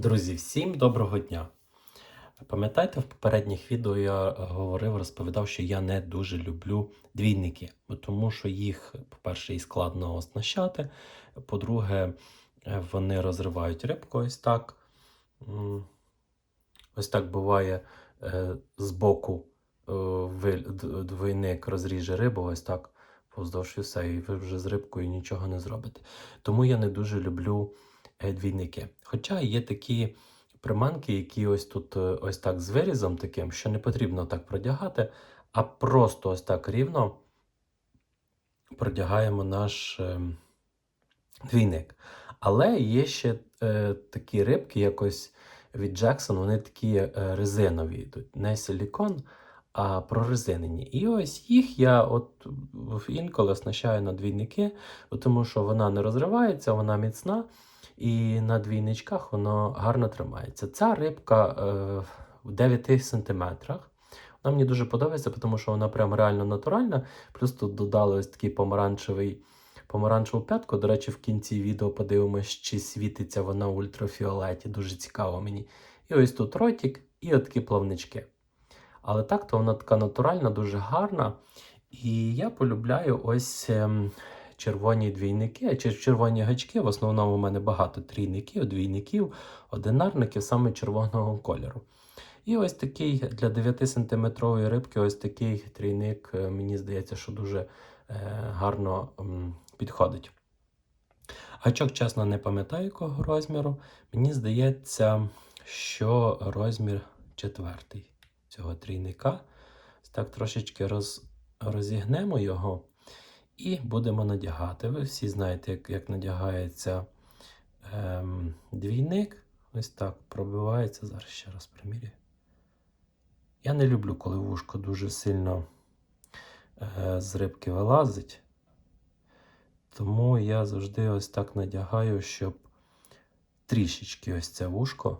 Друзі, всім доброго дня! Пам'ятаєте, в попередніх відео я говорив, розповідав, що я не дуже люблю двійники, тому що їх, по-перше, і складно оснащати. По-друге, е, вони розривають рибку ось так. Ось так буває е, збоку е, ви- д- двойник розріже рибу, ось так повздовж і все, і ви вже з рибкою нічого не зробите. Тому я не дуже люблю е, двійники. Хоча є такі приманки, які ось тут е, ось так з вирізом таким, що не потрібно так продягати, а просто ось так рівно продягаємо наш е, двійник. Але є ще е, такі рибки, якось від Джексон, вони такі е, резинові йдуть, не силікон, а прорезинені. І ось їх я от інколи оснащаю на двійники, тому що вона не розривається, вона міцна, і на двійничках воно гарно тримається. Ця рибка е, в 9 сантиметрах. Вона мені дуже подобається, тому що вона прям реально натуральна. Плюс тут додали ось такий помаранчевий помаранчеву п'ятку. До речі, в кінці відео подивимось, чи світиться вона в ультрафіолеті. Дуже цікаво мені. І ось тут ротик, і от такі плавнички. Але так то вона така натуральна, дуже гарна. І я полюбляю ось ем, червоні двійники, чи червоні гачки. В основному у мене багато трійників, двійників, одинарників саме червоного кольору. І ось такий для 9-сантиметрової рибки, ось такий трійник, е, мені здається, що дуже е, гарно підходить. Гачок, чесно, не пам'ятаю якого розміру. Мені здається, що розмір четвертий цього трійника. Так трошечки роз, розігнемо його і будемо надягати. Ви всі знаєте, як, як надягається ем, двійник. Ось так пробивається. Зараз ще раз примірюю. Я не люблю, коли вушко дуже сильно е, з рибки вилазить. Тому я завжди ось так надягаю, щоб трішечки ось це вушко.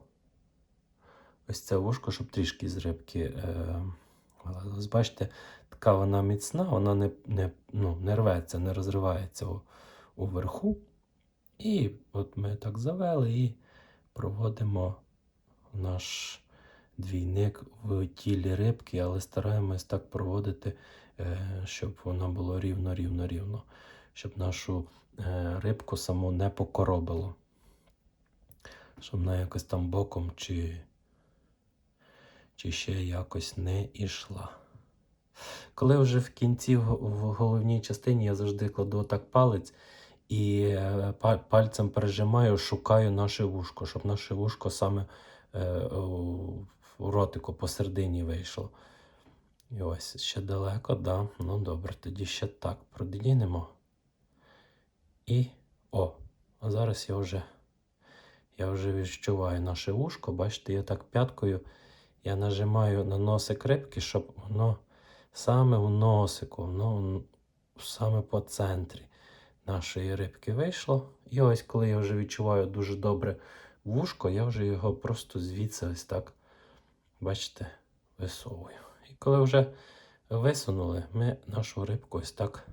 Ось це вушко, щоб трішки з рибки е, вилазилось. Бачите, така вона міцна, вона не, не, ну, не рветься, не розривається у, уверху. І от ми так завели і проводимо наш двійник в тілі рибки, але стараємось так проводити, е, щоб воно було рівно, рівно, рівно, щоб нашу е, рибку саму не покоробило. Щоб вона якось там боком чи, чи ще якось не ішла. Коли вже в кінці в головній частині я завжди кладу отак палець і е, пальцем пережимаю, шукаю наше вушко, щоб наше вушко саме е, в ротику посередині вийшло. І ось ще далеко, да. Ну добре, тоді ще так продінемо. І о, а зараз я вже, я вже відчуваю наше вушко. Бачите, я так п'яткою я нажимаю на носик рибки, щоб воно саме в носику, воно саме по центрі нашої рибки вийшло. І ось коли я вже відчуваю дуже добре вушко, я вже його просто звідси ось так, бачите, висовую. І коли вже висунули, ми нашу рибку ось так.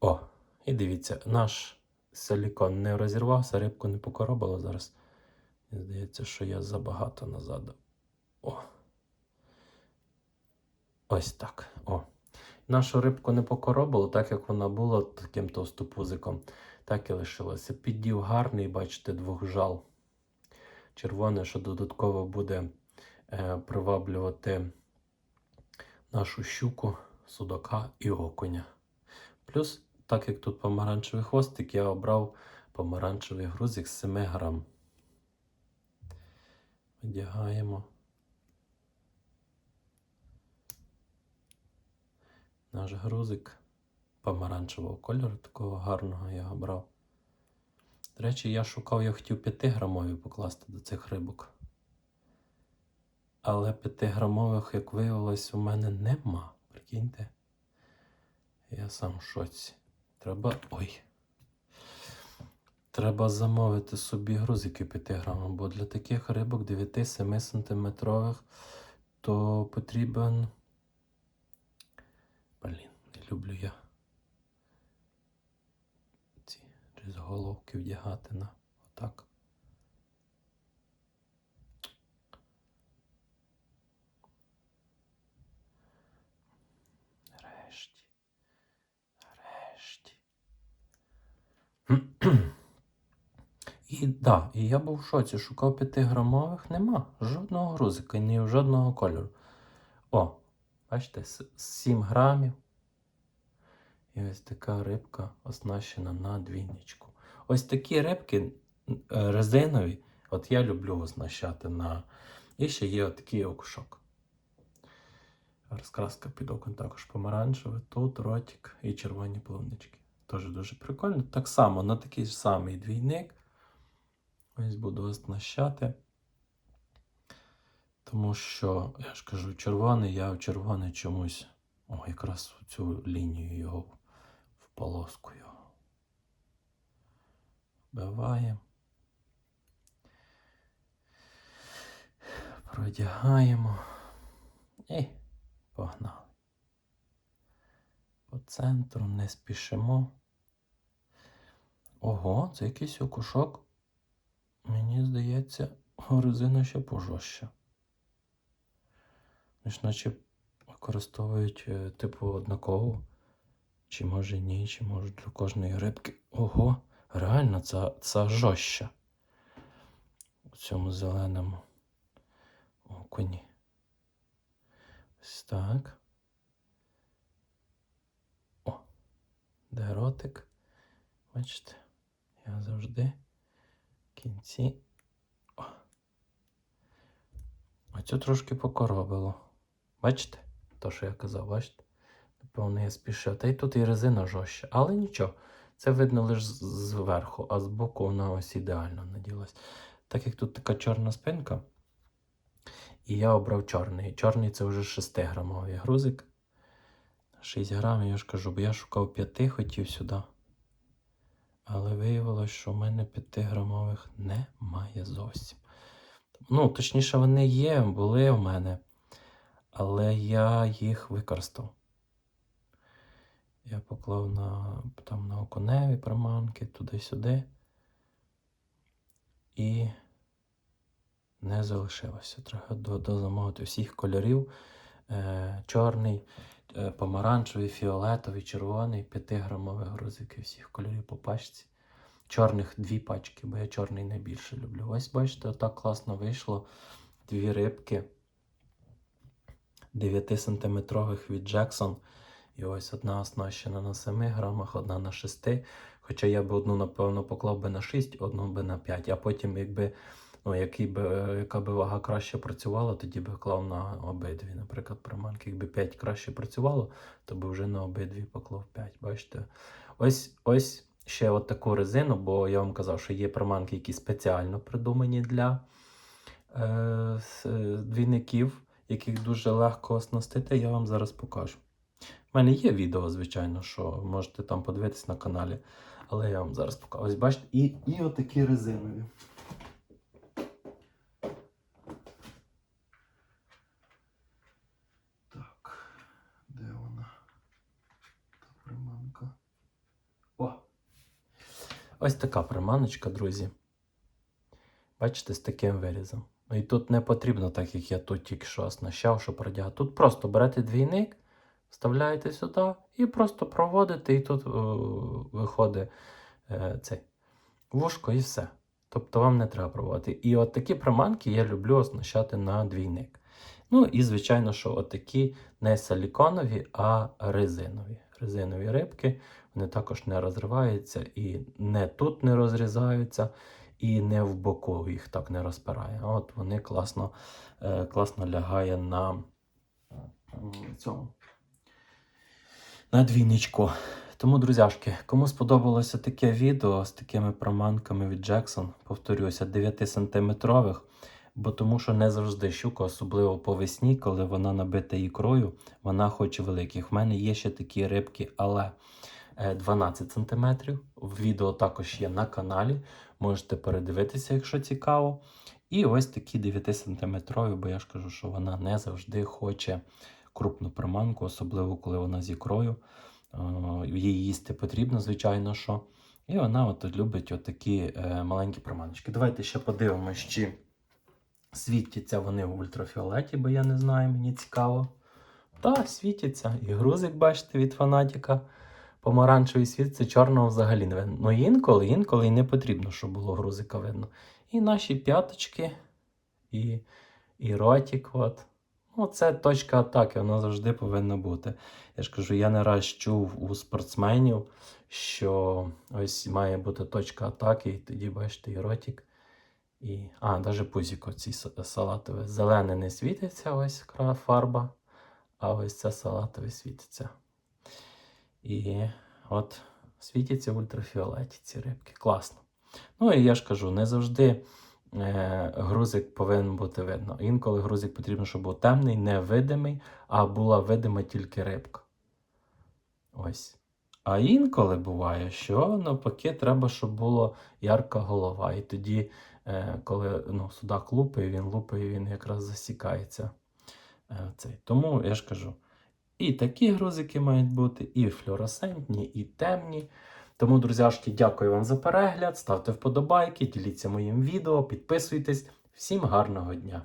О, і дивіться, наш силікон не розірвався, рибку не покоробило зараз. Мені здається, що я забагато назад. О. Ось так. О. Нашу рибку не покоробило, так як вона була таким товстопузиком, так і лишилося. Піддів гарний, бачите, двохжал. Червоне, що додатково буде е, приваблювати нашу щуку, судака і окуня. Плюс, так як тут помаранчевий хвостик, я обрав помаранчевий грузик з 7 грам. Одягаємо. Наш грузик помаранчевого кольору, такого гарного я обрав. До речі, я шукав, я хотів 5 грамові покласти до цих рибок. Але 5 грамових, як виявилось, у мене нема. Прикиньте. Я сам в шоці. Треба. Ой. Треба замовити собі грузики 5 грамів, бо для таких рибок 9-7 сантиметрових то потрібен. Блін, не люблю я ці з головки вдягати на Так. Нарешті. Нарешті. І да, і я був в шоці, шукав 5 грамових, нема жодного грузика, ні жодного кольору. О, бачите, 7 грамів. І ось така рибка оснащена на двійничку. Ось такі рибки е, резинові, от я люблю оснащати на. І ще є отакий окушок. Розкраска під окон також помаранчеве, тут ротик і червоні плавнички. Теж дуже прикольно. Так само на такий ж самий двійник. Ось буду оснащати. Тому що, я ж кажу, червоний, я червоний чомусь. О, якраз в цю лінію його в полоску його. Вбиваємо. Продягаємо. І погнали. По центру не спішимо. Ого, це якийсь окушок. Мені здається, резина ще пожорстча. Ж наче використовують е, типу однакову. Чи може ні, чи може для кожної рибки. Ого, реально це, це жорстче. У цьому зеленому окуні. Ось так. О, де ротик. Бачите, я завжди в кінці. О. Оцю трошки покоробило. Бачите? То, що я казав, бачите? Напевно, я спішив. Та й тут і резина жорстче. Але нічого. Це видно лише зверху, а збоку вона ось ідеально наділась. Так як тут така чорна спинка, і я обрав чорний. Чорний це вже 6-грамовий грузик. 6 грамів, я ж кажу, бо я шукав 5, хотів сюди. Але виявилось, що в мене 5-грамових немає зовсім. Ну, точніше, вони є, були в мене, але я їх використав. Я поклав на, там, на окуневі приманки, туди-сюди. І не залишилося. Треба до- дозамовити всіх кольорів. Е, чорний, е, помаранчевий, фіолетовий, червоний, 5-грамових грузики всіх кольорів по пачці. Чорних дві пачки, бо я чорний найбільше люблю. Ось бачите, отак класно вийшло. Дві рибки 9-сантиметрових від Jackson. І ось одна оснащена на 7 грамах, одна на 6. Хоча я б одну, напевно, поклав би на 6, одну би на 5. А потім, якби, ну, який би, яка би вага краще працювала, тоді би клав на обидві. Наприклад, приманки, якби 5 краще працювало, то би вже на обидві поклав 5. Бачите? Ось ось ще от таку резину, бо я вам казав, що є приманки, які спеціально придумані для е, е, двійників, яких дуже легко оснастити. Я вам зараз покажу. У мене є відео, звичайно, що можете там подивитись на каналі. Але я вам зараз покажу. Ось бачите, і, і отакі резинові. Так, де вона? Та приманка. О! Ось така приманочка, друзі. Бачите, з таким вирізом. Ну і тут не потрібно, так як я тут тільки що оснащав, що продягати. Тут просто берете двійник, вставляєте сюди і просто проводите, і тут е, виходить е, цей вушко і все. Тобто вам не треба проводити. І от такі приманки я люблю оснащати на двійник. Ну і, звичайно, що от такі не силіконові, а резинові. Резинові рибки, вони також не розриваються і не тут не розрізаються, і не в боку їх так не розпирає. От вони класно, е, класно лягає на цьому. На двійничку. Тому, друзяшки, кому сподобалося таке відео з такими проманками від Jackson, повторюся, 9-сантиметрових, бо тому що не завжди щука, особливо по весні, коли вона набита ікрою, вона хоче великих. В мене є ще такі рибки, але 12 см. Відео також є на каналі. Можете передивитися, якщо цікаво. І ось такі 9-сантиметрові, бо я ж кажу, що вона не завжди хоче крупну приманку, особливо коли вона з ікрою. Е, Її їсти потрібно, звичайно, що. І вона от любить отакі е, маленькі проманочки. Давайте ще подивимось, чи світяться вони в ультрафіолеті, бо я не знаю, мені цікаво. Та, світяться. І грузик, бачите, від фанатіка. Помаранчевий світ це чорного взагалі не видно. Ну інколи, інколи і не потрібно, щоб було грузика видно. І наші п'яточки, і, і ротик. От. Ну, це точка атаки, вона завжди повинна бути. Я ж кажу, я не раз чув у спортсменів, що ось має бути точка атаки, і тоді бачите і ротик. І... А, навіть пузіко ці салатове. Зелене не світиться, ось фарба, а ось це салатове світиться. І от світяться в ультрафіолеті ці рибки. Класно. Ну і я ж кажу, не завжди е, грузик повинен бути видно. Інколи грузик потрібно, щоб був темний, невидимий, а була видима тільки рибка. Ось. А інколи буває, що навпаки треба, щоб була ярка голова. І тоді, е, коли ну, судак лупає, він лупає, він якраз засікається. Е, цей. Тому я ж кажу, і такі грузики мають бути, і флюоресцентні, і темні. Тому, друзяшки, дякую вам за перегляд. Ставте вподобайки, діліться моїм відео, підписуйтесь. Всім гарного дня!